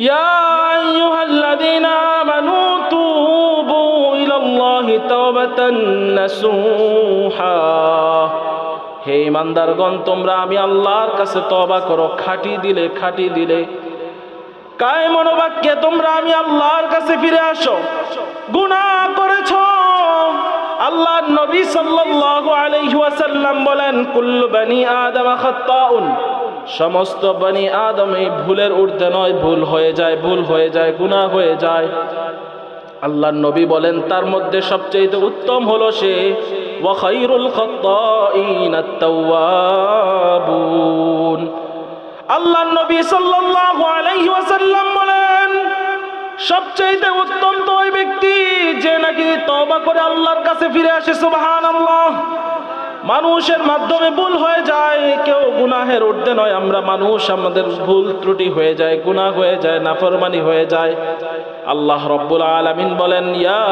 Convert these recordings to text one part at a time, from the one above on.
يا أيها الذين آمنوا توبوا إلى الله توبة نصوحا হে ইমানদারগণ তোমরা আমি আল্লাহর কাছে তবা করো খাটি দিলে খাটি দিলে কায় মনোবাক্যে তোমরা আমি আল্লাহর কাছে ফিরে আসো গুনাহ করেছো আল্লাহ নবী সাল্লাল্লাহু আলাইহি ওয়াসাল্লাম বলেন কুল্লু বনি আদম খাত্তাউন সমস্ত বনি আদম এই ভুলের ঊর্ধ্বে নয়, ভুল হয়ে যায়, ভুল হয়ে যায়, গুনাহ হয়ে যায়। আল্লাহ নবী বলেন, তার মধ্যে সবচেয়ে উত্তম হলো সে আল্লাহ নবী ওয়াসাল্লাম বলেন সবচেয়ে উত্তম তো ওই ব্যক্তি যে নাকি তওবা করে আল্লাহর কাছে ফিরে আসে, সুবহানাল্লাহ। মানুষের মাধ্যমে ভুল হয়ে যায়। কেউ গুনাহের ঊর্ধ্বে নয়, আমরা মানুষ, আমাদের ভুল ত্রুটি হয়ে যায়, গুনাহ হয়ে যায়, নাফরমানি হয়ে যায়। আল্লাহ রব্বুল আলামিন বলেন, ইয়া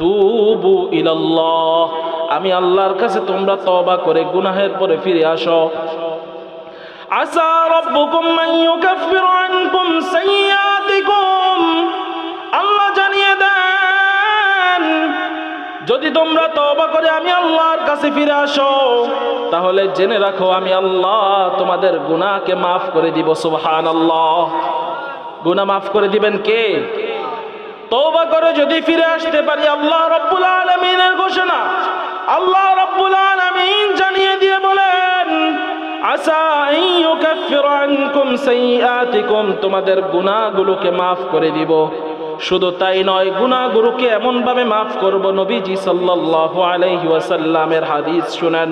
তুবু আমি আল্লাহর কাছে তোমরা তওবা করে গুনাহের পরে ফিরে আসো। আসা রব্বুকুম ইউকাফিরু আনকুম সাইয়্যাতিকুম যদি তোমরা তওবা করে আমি আল্লাহর কাছে ফিরে আসো, তাহলে জেনে রাখো আমি আল্লাহ তোমাদের গুনাহকে মাফ করে দিব সুবহান আল্লাহ গুনাহ মাফ করে দিবেন কে? তওবা করে যদি ফিরে আসতে পারি, আল্লাহ রব্বুল আলামিনের ঘোষণা। আল্লাহ রব্বুল আলামিন জানিয়ে দিয়ে বলেন আসা ইউকাফিরু আনকুম সাইয়্যাতিকুম তোমাদের গুনাহগুলোকে মাফ করে দিব। শুধু তাই নয়, গুনাহগুলোকে এমন ভাবে মাফ করব, নবীজি সাল্লাল্লাহু আলাইহি ওয়াসাল্লামের হাদিস শুনেন।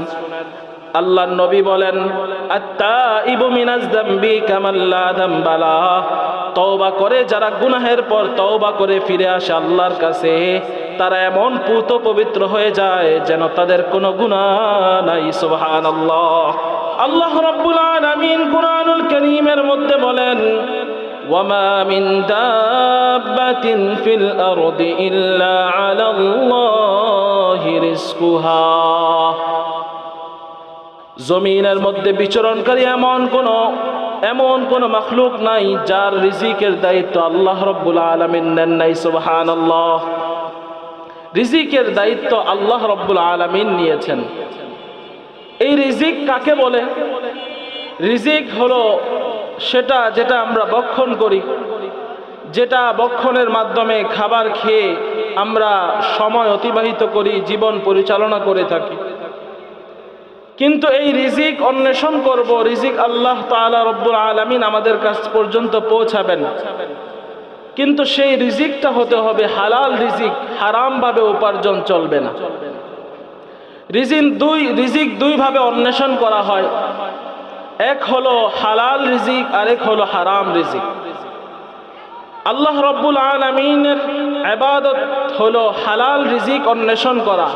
আল্লাহ নবী বলেন, আত্তাইবু মিনাজ যামবি কামাল্লা যামবালা তওবা করে, যারা গুনাহের পর তওবা করে ফিরে আসে আল্লাহর কাছে, তারা এমন পুত পবিত্র হয়ে যায় যেন তাদের কোনো গুনাহ নাই, সুবহানাল্লাহ। আল্লাহ রাব্বুল আলামিন কুরআনুল কারীমের মধ্যে বলেন ওয়ামা মিন দাব্বাতিন ফিল আরদি ইল্লা আলাল্লাহি রিজকুহা জমিনের মধ্যে বিচরণকারী এমন কোন এমন কোন মখলুক নাই যার রিজিকের দায়িত্ব আল্লাহ রব্বুল আলমিন নেন নাই সুবহান আল্লাহ রিজিকের দায়িত্ব আল্লাহ রব্বুল আলমিন নিয়েছেন। এই রিজিক কাকে বলে? রিজিক হলো সেটা যেটা আমরা বক্ষণ করি, যেটা বক্ষণের মাধ্যমে খাবার খেয়ে আমরা সময় অতিবাহিত করি, জীবন পরিচালনা করে থাকি। কিন্তু এই রিজিক অন্বেষণ করব, রিজিক আল্লাহ তাআলা রব্বুল আলামিন আমাদের কাছ পর্যন্ত পৌঁছাবেন। কিন্তু সেই রিজিকটা হতে হবে, হালাল রিজিক হারামভাবে উপার্জন চলবে না। রিজিক দুই, রিজিক দুইভাবে অন্বেষণ করা হয়। এক হলো হালাল রিজিক, আরেক হলো হারাম রিজিক। আল্লাহ রব্বুল আলমিনের আবাদত হলো হালাল রিজিক অন্বেষণ করা,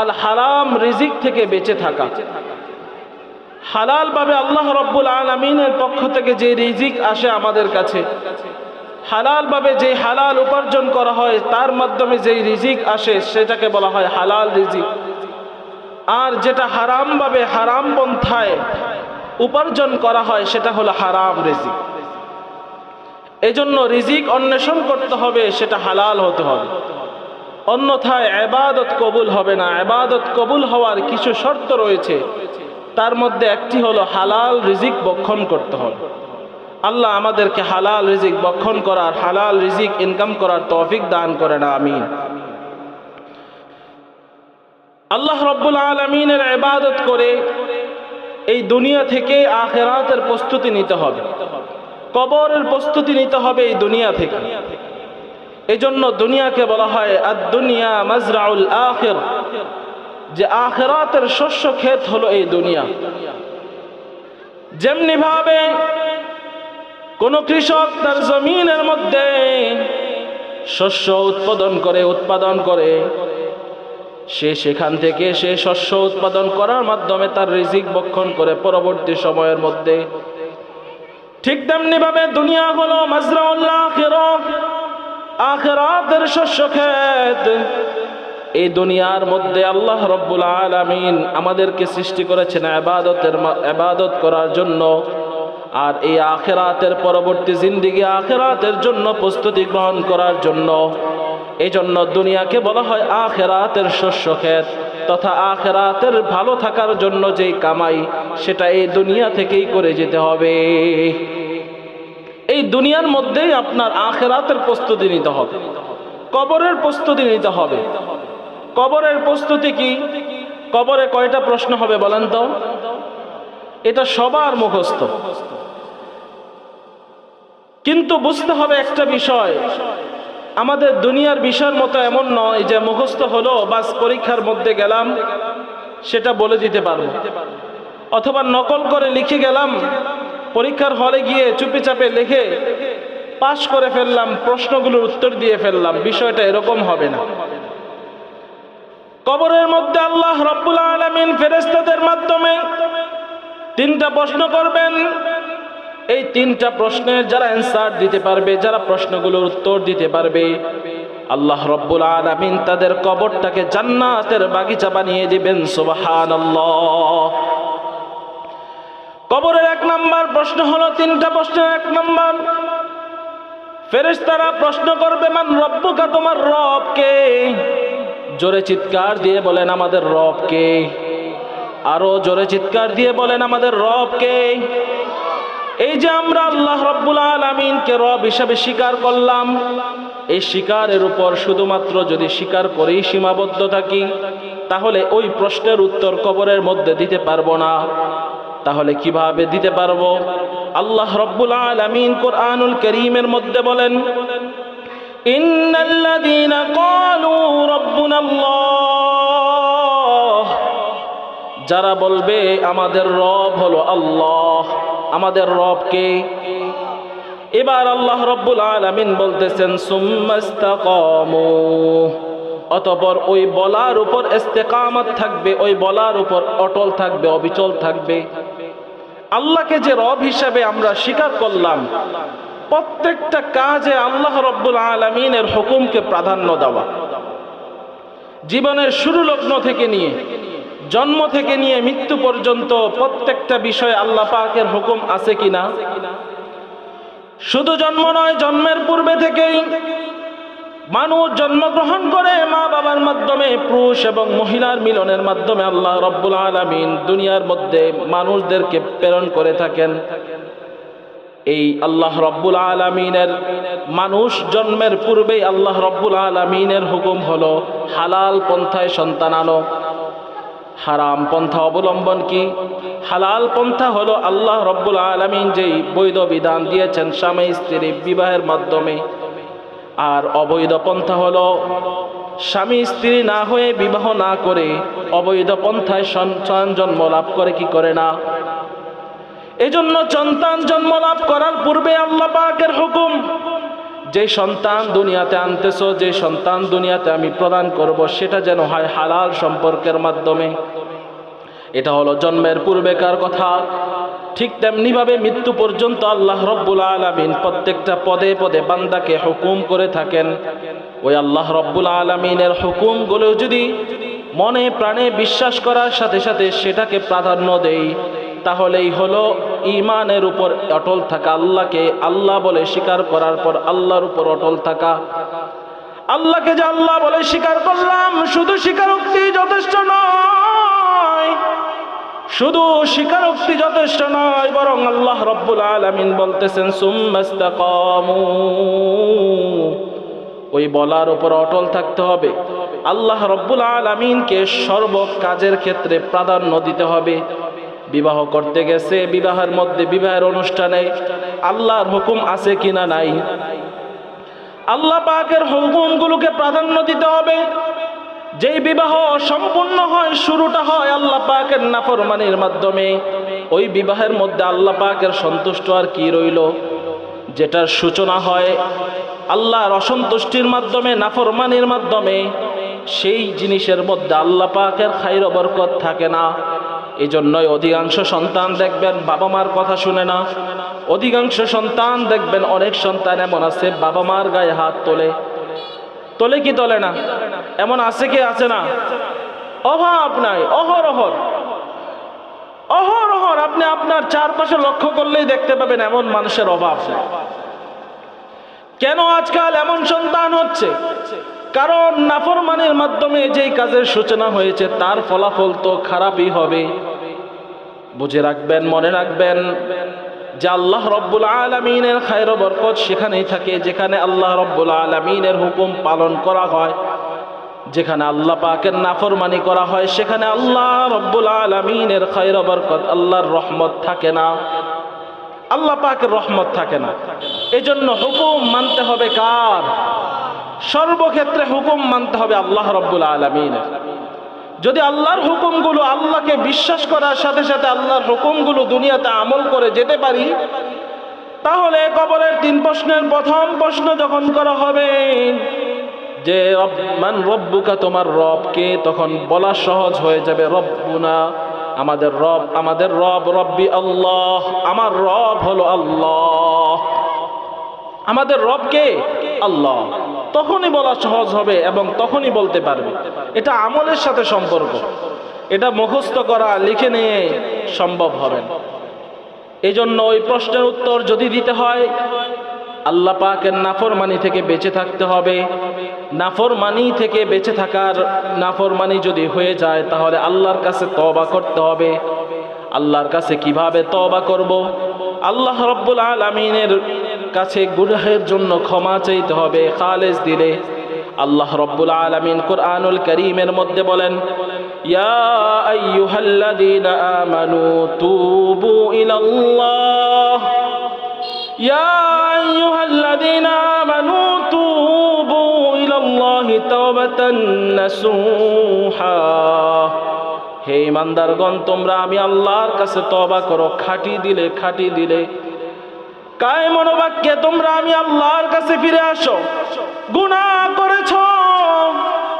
আর হারাম রিজিক থেকে বেঁচে থাকা। হালাল ভাবে আল্লাহ রব্বুল আলমিনের পক্ষ থেকে যে রিজিক আসে আমাদের কাছে হালাল ভাবে যে হালাল উপার্জন করা হয়, তার মাধ্যমে যেই রিজিক আসে, সেটাকে বলা হয় হালাল রিজিক। আর যেটা হারামভাবে হারাম পন্থায় উপার্জন করা হয়, সেটা হলো হারাম রিজিক। এজন্য রিজিক অন্বেষণ করতে হবে, সেটা হালাল হতে হবে। অন্যথায় আবাদত কবুল হবে না। আবাদত কবুল হওয়ার কিছু শর্ত রয়েছে, তার মধ্যে একটি হলো হালাল রিজিক বক্ষণ করতে হবে। আল্লাহ আমাদেরকে হালাল রিজিক বক্ষণ করার, হালাল রিজিক ইনকাম করার তৌফিক দান করে না আমিন। আল্লাহ রব্বুল আলমিনের ইবাদত করে এই দুনিয়া থেকে আখেরাতের প্রস্তুতি নিতে হবে। কবরের প্রস্তুতি নিতে হবে এই দুনিয়া থেকে। এই জন্য দুনিয়াকে বলা হয় আর দুনিয়া মাজরাউল আখের। যে আখেরাতের শস্য ক্ষেত হলো এই দুনিয়া। যেমনি ভাবে কোন কৃষক তার জমিনের মধ্যে শস্য উৎপাদন করে উৎপাদন করে সে সেখান থেকে সে শস্য উৎপাদন করার মাধ্যমে তার রিজিক বক্ষণ করে পরবর্তী সময়ের মধ্যে ঠিক তেমনি ভাবে দুনিয়া হলো আখেরাতের শস্য ক্ষেত। এই দুনিয়ার মধ্যে আল্লাহ রব্বুল আলামিন আমাদেরকে সৃষ্টি করেছেন আবাদতের আবাদত করার জন্য। আর এই আখেরাতের পরবর্তী জিন্দিগি আখেরাতের জন্য প্রস্তুতি গ্রহণ করার জন্য। এই জন্য দুনিয়াকে বলা হয় আখেরাতের শস্য ক্ষেত, তথা আখেরাতের ভালো থাকার জন্য যেই কামাই, সেটা এই দুনিয়া থেকেই করে যেতে হবে। এই দুনিয়ার মধ্যেই আপনার আখেরাতের প্রস্তুতি নিতে হবে। কবরের প্রস্তুতি নিতে হবে। কবরের প্রস্তুতি কি? কবরে কয়টা প্রশ্ন হবে বলেন তো? এটা সবার মুখস্থ। কিন্তু বুঝতে হবে একটা বিষয় আমাদের দুনিয়ার বিষয়ের মতো এমন নয় যে মুখস্থ হলো, বাস পরীক্ষার মধ্যে গেলাম, সেটা বলে দিতে পারব। অথবা নকল করে লিখে গেলাম, পরীক্ষার হলে গিয়ে চুপি চাপে লিখে পাশ করে ফেললাম, প্রশ্নগুলোর উত্তর দিয়ে ফেললাম, বিষয়টা এরকম হবে না। কবরের মধ্যে আল্লাহ রব্বুল আলমিন ফেরেস্তাদের মাধ্যমে তিনটা প্রশ্ন করবেন এই তিনটা প্রশ্নের যারা অ্যান্সার দিতে পারবে, যারা প্রশ্নগুলোর উত্তর দিতে পারবে, আল্লাহ রব্বুল আলমিন তাদের কবরটাকে জান্নাতের বাগিচা বানিয়ে দিবেন সুবাহান কবরের এক নাম্বার প্রশ্ন হলো তিনটা প্রশ্নের এক নাম্বার। ফেরেশতারা প্রশ্ন করবে, মান রব্বুকা, তোমার রব কে? জোরে চিৎকার দিয়ে বলেন, আমাদের রব কে? আরও জোরে চিৎকার দিয়ে বলেন, আমাদের রব কে? এই যে আমরা আল্লাহ রব্বুল আলমিনকে রব হিসাবে স্বীকার করলাম, এই স্বীকারের উপর শুধুমাত্র যদি স্বীকার করেই সীমাবদ্ধ থাকি, তাহলে ওই প্রশ্নের উত্তর কবরের মধ্যে দিতে পারব না। তাহলে কীভাবে দিতে পারব? আল্লাহ রব্বুল আলমিন কোরআনুল করিমের মধ্যে বলেন যারা বলবে, আমাদের রব হলো আল্লাহ। আমাদের রবকে। এবার আল্লাহ রব্বুল আলামিন বলতেছেন, সুম্মাস্তাকামু। অতপর ওই বলার উপর ইস্তেকামত থাকবে, ওই বলার উপর অটল থাকবে, অবিচল থাকবে। আল্লাহকে যে রব হিসাবে আমরা স্বীকার করলাম, প্রত্যেকটা কাজে আল্লাহ রব্বুল আলমিনের হুকুমকে প্রাধান্য দেওয়া। জীবনের শুরু লগ্ন থেকে নিয়ে জন্ম থেকে নিয়ে মৃত্যু পর্যন্ত প্রত্যেকটা বিষয়ে আল্লাহ পাকের হুকুম আছে কিনা? শুধু জন্ম নয়, জন্মের পূর্বে থেকেই মানুষ জন্মগ্রহণ করে মা বাবার মাধ্যমে, পুরুষ এবং মহিলার মিলনের মাধ্যমে আল্লাহ রব্বুল আলমিন দুনিয়ার মধ্যে মানুষদেরকে প্রেরণ করে থাকেন। এই আল্লাহ রব্বুল আলমিনের মানুষ জন্মের পূর্বেই আল্লাহ রব্বুল আলমিনের হুকুম হলো, হালাল পন্থায় সন্তান আনো। হারাম পন্থা অবলম্বন কি? হালাল পন্থা হলো আল্লাহ রব্বুল আলমিন যেই বৈধ বিধান দিয়েছেন স্বামী স্ত্রী বিবাহের মাধ্যমে। আর অবৈধ পন্থা হলো স্বামী স্ত্রী না হয়ে বিবাহ না করে অবৈধ পন্থায় সন্তান জন্ম লাভ করে কি করে না? এজন্য সন্তান জন্ম লাভ করার পূর্বে আল্লাহ পাকের হুকুম যে সন্তান দুনিয়াতে আনতেছ, যে সন্তান দুনিয়াতে আমি প্রদান করব, সেটা যেন হয় হালাল সম্পর্কের মাধ্যমে। এটা হলো জন্মের পূর্বেকার কথা। ঠিক তেমনিভাবে মৃত্যু পর্যন্ত আল্লাহ রব্বুল আলমিন প্রত্যেকটা পদে পদে বান্দাকে হুকুম করে থাকেন। ওই আল্লাহ রব্বুল আলমিনের হুকুমগুলো যদি মনে প্রাণে বিশ্বাস করার সাথে সাথে সেটাকে প্রাধান্য দেই তাহলেই হলো ইমানের উপর অটল থাকা, আল্লাহকে আল্লাহ বলে স্বীকার করার পর আল্লাহর উপর অটল থাকা। আল্লাহকে যে আল্লাহ বলে স্বীকার করলাম, শুধু স্বীকারোক্তি যথেষ্ট নয়। শুধু স্বীকারোক্তি যথেষ্ট নয়, বরং আল্লাহ রব্বুল আলমিন বলতেছেন ওই বলার উপর অটল থাকতে হবে। আল্লাহ রব্বুল আলমিনকে সর্ব কাজের ক্ষেত্রে প্রাধান্য দিতে হবে। বিবাহ করতে গেছে, বিবাহের মধ্যে বিবাহের অনুষ্ঠানে আল্লাহর হুকুম আছে কিনা নাই? আল্লাহ পাকের হুকুমগুলোকে প্রাধান্য দিতে হবে। যেই বিবাহ সম্পূর্ণ হয়, শুরুটা হয় আল্লাহ পাকের নাফরমানির মাধ্যমে। ওই বিবাহের মধ্যে আল্লাহ পাকের সন্তুষ্ট আর কি রইল? যেটার সূচনা হয় আল্লাহর অসন্তুষ্টির মাধ্যমে, নাফরমানির মাধ্যমে। সেই জিনিসের মধ্যে আল্লাহ পাকের খাইর বরকত থাকে না। এই জন্যই অধিকাংশ সন্তান দেখবেন বাবা মার কথা শুনে না। অধিকাংশ সন্তান দেখবেন অনেক সন্তান এমন আছে, বাবা মার গায়ে হাত তোলে। তোলে কি তোলে না? এমন আছে কি আছে না? অভাব নাই অহরহর অহরহ, আপনি আপনার চারপাশে লক্ষ্য করলেই দেখতে পাবেন এমন মানুষের অভাব কেন আজকাল এমন সন্তান হচ্ছে? কারণ নাফরমানের মাধ্যমে যেই কাজের সূচনা হয়েছে, তার ফলাফল তো খারাপই হবে। বুঝে রাখবেন, মনে রাখবেন যে আল্লাহ রব্বুল আলমিনের খায়র বরকত সেখানেই থাকে, যেখানে আল্লাহ রব্বুল আলমিনের হুকুম পালন করা হয়, যেখানে আল্লাহ পাকের নাফরমানি করা হয়, সেখানে আল্লাহ রব্বুল আলমিনের খায়র বরকত, আল্লাহর রহমত থাকে না। আল্লাহ পাকের রহমত থাকে না। এজন্য হুকুম মানতে হবে কার? সর্বক্ষেত্রে হুকুম মানতে হবে আল্লাহ রব্বুল আলমিনের। যদি আল্লাহর হুকুমগুলো আল্লাহকে বিশ্বাস করার সাথে সাথে আল্লাহর হুকুমগুলো দুনিয়াতে আমল করে যেতে পারি, তাহলে কবরের তিন প্রশ্নের প্রথম প্রশ্ন যখন করা হবে, যে মান রব্বুকা তোমার রবকে, তখন বলা সহজ হয়ে যাবে, রব্বুনা আমাদের রব আমাদের রব, রব্বি আল্লাহ, আমার রব হলো আল্লাহ। আমাদের রবকে আল্লাহ। তখনই বলা সহজ হবে এবং তখনই বলতে পারবে। এটা আমলের সাথে সম্পর্ক। এটা মুখস্থ করা, লিখে নিয়ে সম্ভব হবে এই জন্য ওই প্রশ্নের উত্তর যদি দিতে হয়, আল্লাহ পাকের নাফরমানি থেকে বেঁচে থাকতে হবে। নাফরমানি থেকে বেঁচে থাকার নাফরমানি যদি হয়ে যায়, তাহলে আল্লাহর কাছে তবা করতে হবে। আল্লাহর কাছে কীভাবে তবা করব? আল্লাহ রব্বুল আলমিনের কাছে গুনাহের জন্য ক্ষমা চাইতে হবে, খালেজ দিলে। আল্লাহ রব্বুল আলমিন কোরআনুল করিমের মধ্যে বলেন, ইয়া ইয়া হে ইমানদারগণ, তোমরা আমি আল্লাহর কাছে তবা করো, খাটি দিলে খাটি দিলে। কায় মনোবাক্যে তোমরা আমি আল্লাহর কাছে ফিরে আসো। গুনাহ করেছ।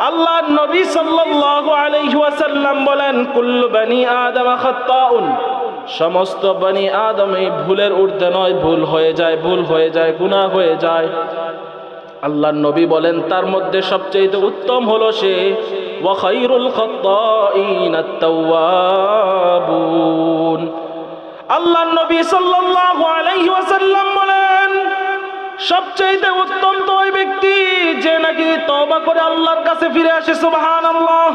আল্লাহ নবী সাল্লাল্লাহু আলাইহি ওয়াসাল্লাম বলেন, কুল্লু বনি আদম খাত্তাউন। সমস্ত বনি আদম এই ভুলের ঊর্ধ্বে নয়, ভুল হয়ে যায়, ভুল হয়ে যায়, গুনাহ হয়ে যায়। আল্লাহ নবী বলেন, তার মধ্যে সবচেয়ে উত্তম হলো সে ওয়াখাইরুল খাত্তাইন আত-তাওয়াবুন আল্লাহ নবী ওয়াসাল্লাম বলেন সবচেয়ে উত্তম তো ওই ব্যক্তি যে নাকি তওবা করে আল্লাহর কাছে ফিরে আসে, সুবহানাল্লাহ।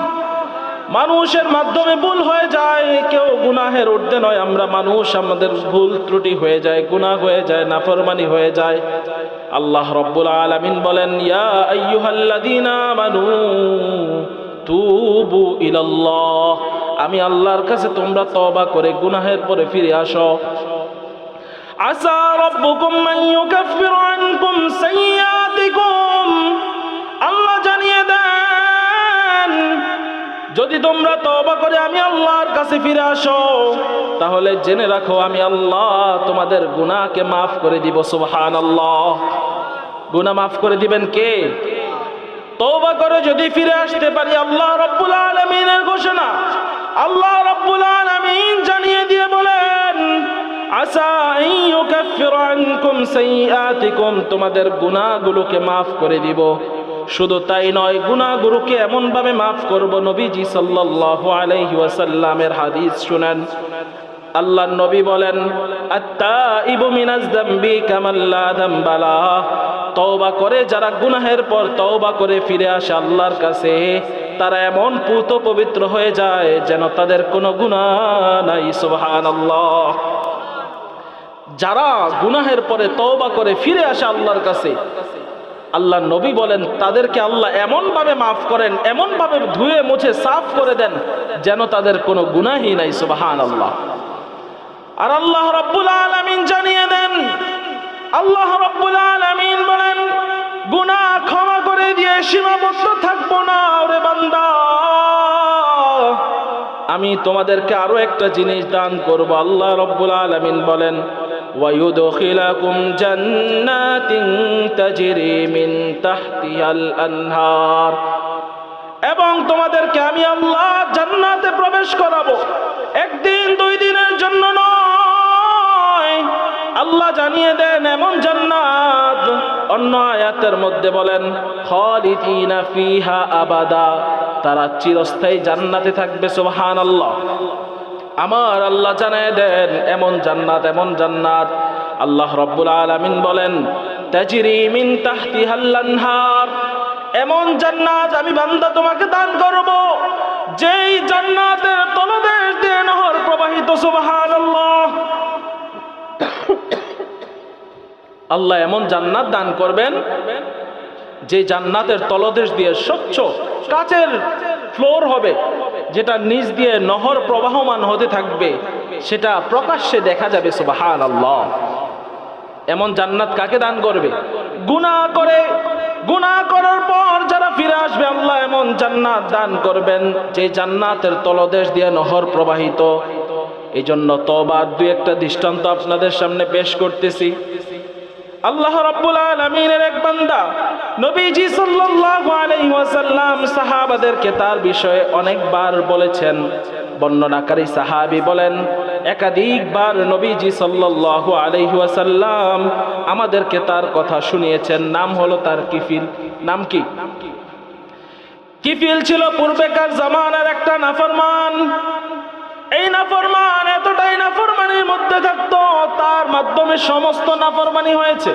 মানুষের মাধ্যমে ভুল হয়ে যায়, কেউ গুনাহের ঊর্ধ্বে নয়, আমরা মানুষ, আমাদের ভুল ত্রুটি হয়ে যায়, গুনাহ হয়ে যায়, নাফরমানি হয়ে যায়। আল্লাহ রব্বুল আলামিন বলেন, ইয়া আইয়ুহাল্লাযীনা আমানু, তুবু ইলাল্লাহ। আমি আল্লাহর কাছে তোমরা তওবা করে গুনাহের পরে ফিরে আসো। আসা রব্বুকুম মান ইউকাফিরু আনকুম সাইয়্যাতিকুম। আল্লাহ জানিয়ে দেন, যদি তোমরা তওবা করে আমি আল্লাহর কাছে ফিরে আসো, তাহলে জেনে রাখো আমি আল্লাহ তোমাদের গুনাহকে মাফ করে দিব, সুবহানাল্লাহ। গুনাহ মাফ করে দিবেন কে? তওবা করে যদি ফিরে আসতে পারি আল্লাহ রব্বুল আলামিনের ঘোষণা। আল্লাহ রব্বুল আলামিন জানিয়ে দিয়ে বলেন আসা ইউকাফিরু আনকুম সাইয়্যাতিকুম। তোমাদের গুনাহগুলোকে মাফ করে দিব। শুধু তাই নয়, গুনাহগুলোকে এমন ভাবে মাফ করব, নবীজি সাল্লাল্লাহু আলাইহি ওয়াসাল্লামের হাদিস শুনেন। আল্লাহ নবী বলেন, আত্তাইবু মিনাজ যামবি কামাল্লা যামবালা তওবা করে, যারা গুনাহের পর তওবা করে ফিরে আসে আল্লাহর কাছে তারা এমন পুত পবিত্র হয়ে যায় যেন তাদের কোনো গুনাহ নাই, সুবহানাল্লাহ। যারা গুনাহের পরে তওবা করে ফিরে আসে আল্লাহর কাছে আল্লাহ নবী বলেন, তাদেরকে আল্লাহ এমন ভাবে মাফ করেন এমন ভাবে ধুয়ে মুছে সাফ করে দেন যেন তাদের কোনো গুনাহই নাই, সুবহানাল্লাহ। আর আল্লাহ রব্বুল আলামিন জানিয়ে দেন, আল্লাহ রব্বুল আলামিন বলেন গুনাহ ক্ষমা করে দিয়ে সীমাবদ্ধ থাকবো না ওরে বান্দা আমি তোমাদেরকে আরো একটা জিনিস দান করব আল্লাহ রব্বুল আলামিন বলেন ويدخلكم جنات تجري من تحتها الأنهار এবং তোমাদেরকে আমি আল্লাহ জান্নাতে প্রবেশ করাবো একদিন দুই দিনের জন্য নয় আল্লাহ জানিয়ে দেন এমন জান্নাত। অন্য আয়াতের মধ্যে বলেন, খালিদিনা ফিহা আবাদা। তারা চিরস্থায়ী জান্নাতে থাকবে, সুবহানাল্লাহ। আমার আল্লাহ জানায় দেন, এমন জান্নাত এমন জান্নাত। আল্লাহ রব্বুল আলামিন বলেন, তাজরি মিন তাহতিহাল আনহার। এমন জান্নাত আমি বান্দা তোমাকে দান করব, যেই জান্নাতের তলদেশ দিয়ে নহর প্রবাহিত, সুবহানাল্লাহ। আল্লাহ এমন জান্নাত দান করবেন যে জান্নাতের তলদেশ দিয়ে স্বচ্ছ কাচের ফ্লোর হবে, যেটা নিচ দিয়ে নহর প্রবাহমান হতে থাকবে, সেটা প্রকাশ্যে দেখা যাবে সুবাহান আল্লাহ এমন জান্নাত কাকে দান করবে? গুনাহ করে, গুনাহ করার পর যারা ফিরে আসবে, আল্লাহ এমন জান্নাত দান করবেন যে জান্নাতের তলদেশ দিয়ে নহর প্রবাহিত এই জন্য তবা দু একটা দৃষ্টান্ত আপনাদের সামনে পেশ করতেছি। আল্লাহ রাব্বুল আলামিনের এক বান্দা, নবীজি সাল্লাল্লাহু আলাইহি ওয়াসাল্লাম সাহাবাদেরকে তার বিষয়ে অনেকবার বলেছেন। বর্ণনাকারী সাহাবী বলেন, একাধিকবার নবীজি সাল্লাল্লাহু আলাইহি ওয়াসাল্লাম আমাদেরকে তার কথা শুনিয়েছেন। নাম হলো তার কিফিল। নাম কি? কিফিল ছিল পূর্বেকার জামানার একটা নাফরমান। এই নাফরমান, এতটাই নাফরমানির মধ্যে থাকতো, তার মাধ্যমে সমস্ত নাফরমানি হয়েছে।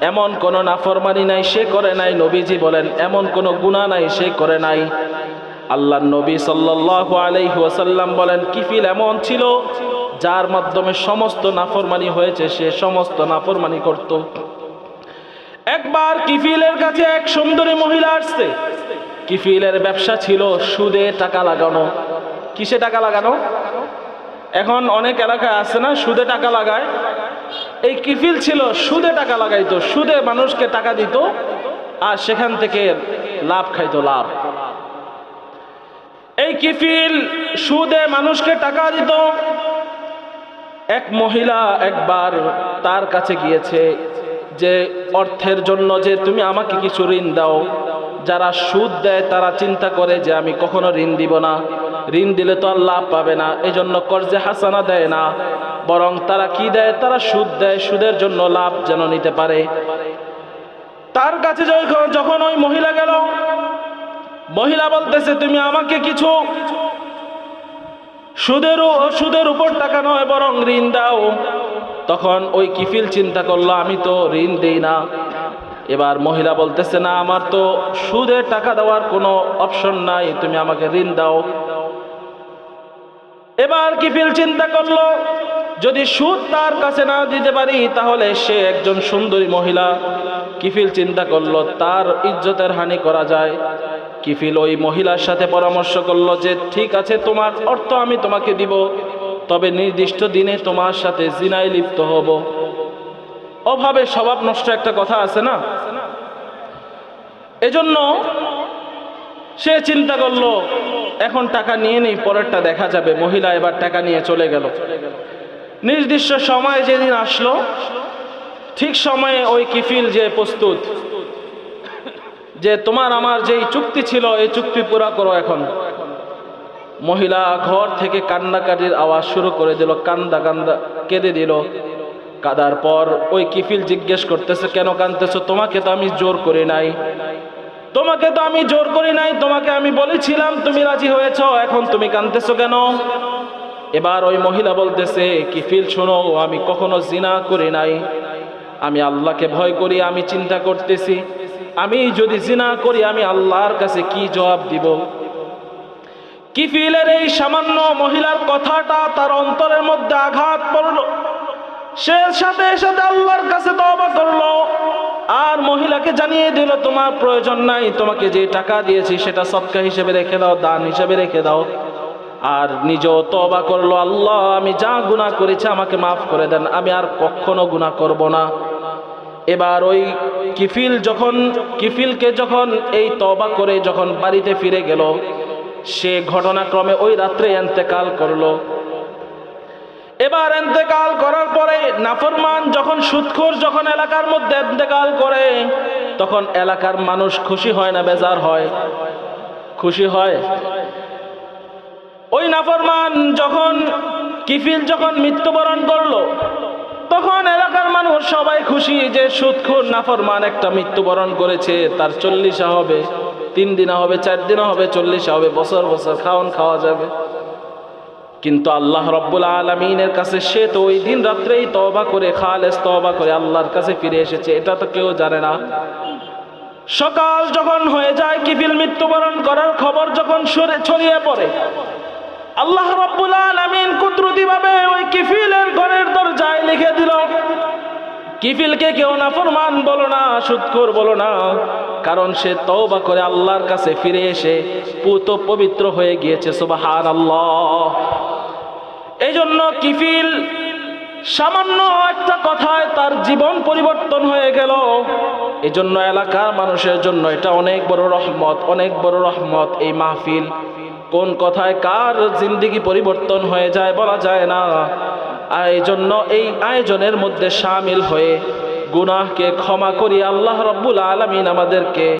এমন কোন নাফরমানি নাই, সে করে নাই, নবীজি বলেন, এমন কোন গুনাহ নাই, সে করে নাই। আল্লাহ নবী সাল্লাল্লাহু আলাইহি ওয়াসাল্লাম বলেন, কিফিল এমন ছিল, যার মাধ্যমে সমস্ত নাফরমানি হয়েছে, সে সমস্ত নাফরমানি করত। একবার কিফিলের কাছে এক সুন্দরী মহিলা আসছে। কিফিলের ব্যবসা ছিল সুদে টাকা লাগানো। কিসে টাকা লাগানো? এখন অনেক এলাকায় আছে না, সুদে টাকা লাগায়। এই কিফিল ছিল, সুদে টাকা লাগাইতো, সুদে মানুষকে টাকা দিত, আর সেখান থেকে লাভ খাইতো লাভ। এই কিফিল সুদে মানুষকে টাকা দিত। এক মহিলা একবার তার কাছে গিয়েছে যে, অর্থের জন্য যে তুমি আমাকে কিছু ঋণ দাও, যারা সুদ দেয় তারা চিন্তা করে যে আমি কখনো ঋণ দিব না। ঋণ দিলে তো আর লাভ পাবে না। এই জন্য কর্জে হাসানা দেয় না। বরং তারা কি দেয়? তারা সুদ দেয়। সুদের জন্য লাভ যেন নিতে পারে। তার কাছে যখন ওই মহিলা গেল, মহিলা বলতেছে, তুমি আমাকে কিছু সুদের সুদের উপর টাকা নয়, বরং ঋণ দাও। তখন ওই কিফিল চিন্তা করল, আমি তো ঋণ দিই না। এবার মহিলা বলতেছে, না, আমার তো সুদে টাকা দেওয়ার কোনো অপশন নাই। তুমি আমাকে ঋণ দাও। এবার কিফিল চিন্তা করল, যদি সুদ তার কাছে না দিতে পারি, তাহলে সে একজন সুন্দরী মহিলা। কিফিল চিন্তা করল, তার ইজ্জতের হানি করা যায়। কিফিল ওই মহিলার সাথে পরামর্শ করল যে, ঠিক আছে, তোমার অর্থ আমি তোমাকে দিব, তবে নির্দিষ্ট দিনে তোমার সাথে জিনায় লিপ্ত হব। অভাবে স্বভাব নষ্ট একটা কথা আছে না? এজন্য সে চিন্তা করল এখন টাকা নিয়ে নেই, পরেরটা দেখা যাবে। মহিলা এবার টাকা নিয়ে চলে গেল। নির্দিষ্ট সময় যেদিন আসলো, ঠিক সময়ে ওই কিফিল যে প্রস্তুত, যে তোমার আমার যেই চুক্তি ছিল, এই চুক্তি পুরা করো এখন। মহিলা ঘর থেকে কান্নাকাটির আওয়াজ শুরু করে দিল, কান্দা কান্দা কেঁদে দিল। কাদার পর ওই কিফিল জিজ্ঞেস করতেছে, কেন কান্দতেছো তোমাকে তো আমি জোর করি নাই। তোমাকে তো আমি জোর করি নাই, তোমাকে আমি বলেছিলাম তুমি রাজি হয়েছ, এখন তুমি কান্দতেছো কেন? এবার ওই মহিলা বলতেছে, কিফিল শোনো, আমি কখনো জিনা করি নাই। আমি আল্লাহকে ভয় করি, আমি চিন্তা করতেছি। আমি যদি জিনা করি, আমি আল্লাহর কাছে কি জবাব দিব? কিফিলের এই সামান্য মহিলার কথাটা তার অন্তরের মধ্যে আঘাত পড়ল। সে সাথে সাথে আল্লাহর কাছে তওবা করল। আর মহিলাকে জানিয়ে দিল, তোমার প্রয়োজন নাই, তোমাকে যে টাকা দিয়েছি সেটা সৎকা হিসেবে রেখে দাও, দান হিসেবে রেখে দাও। আর নিজেও তবা করল, আল্লাহ, আমি যা গুনাহ করেছি আমাকে মাফ করে দেন, আমি আর কখনো গুনাহ করব না। এবার ওই কিফিল যখন, কিফিলকে যখন এই তবা করে যখন বাড়িতে ফিরে গেল, সে ঘটনাক্রমে ওই রাত্রে এন্তেকাল করল। এবার এন্তেকাল করার পরে নাফরমান যখন সুৎখোর যখন এলাকার মধ্যে এন্তেকাল করে, তখন এলাকার মানুষ খুশি হয় না, বেজার হয়। খুশি হয়? ওই নাফরমান যখন কিফিল যখন মৃত্যুবরণ করল, তখন এলাকার মানুষ সবাই খুশি যে সুৎখোর নাফরমান একটা মৃত্যুবরণ করেছে। তার চল্লিশা হবে, তিন দিনা হবে, চার দিনা হবে, চল্লিশা হবে, বছর বছর খাওয়ান খাওয়া যাবে। কিন্তু আল্লাহ রব্বুল আলমিনের কাছে সে তো ওই দিন রাত্রেই তবা করে, খালেস তবা করে আল্লাহর কাছে ফিরে এসেছে, এটা তো কেউ জানে না। সকাল যখন হয়ে যায় কিফিল মৃত্যুবরণ করার খবর যখন সরে ছড়িয়ে পড়ে, আল্লাহ রব্বুল আলামিন কুদরতি ভাবে ওই কিফিলের ঘরের দরজায় লিখে দিল, কিফিলকে কেউ না ফরমান বলো না, সুৎখোর বলো না, কারণ সে তওবা করে আল্লাহর কাছে ফিরে এসে পুত পবিত্র হয়ে গিয়েছে সুবাহান আল্লাহ কিফিল। সামান্য একটা কথায় তার জীবন পরিবর্তন হয়ে গেল। এই জন্য এলাকার মানুষের জন্য এটা অনেক বড় রহমত, অনেক বড় রহমত এই মাহফিল। কোন কথায় কার জিন্দিগি পরিবর্তন হয়ে যায় বলা যায় না। আর এই জন্য এই আয়োজনের মধ্যে সামিল হয়ে গুনাহকে ক্ষমা করি আল্লাহ রব্বুল আলমিন আমাদেরকে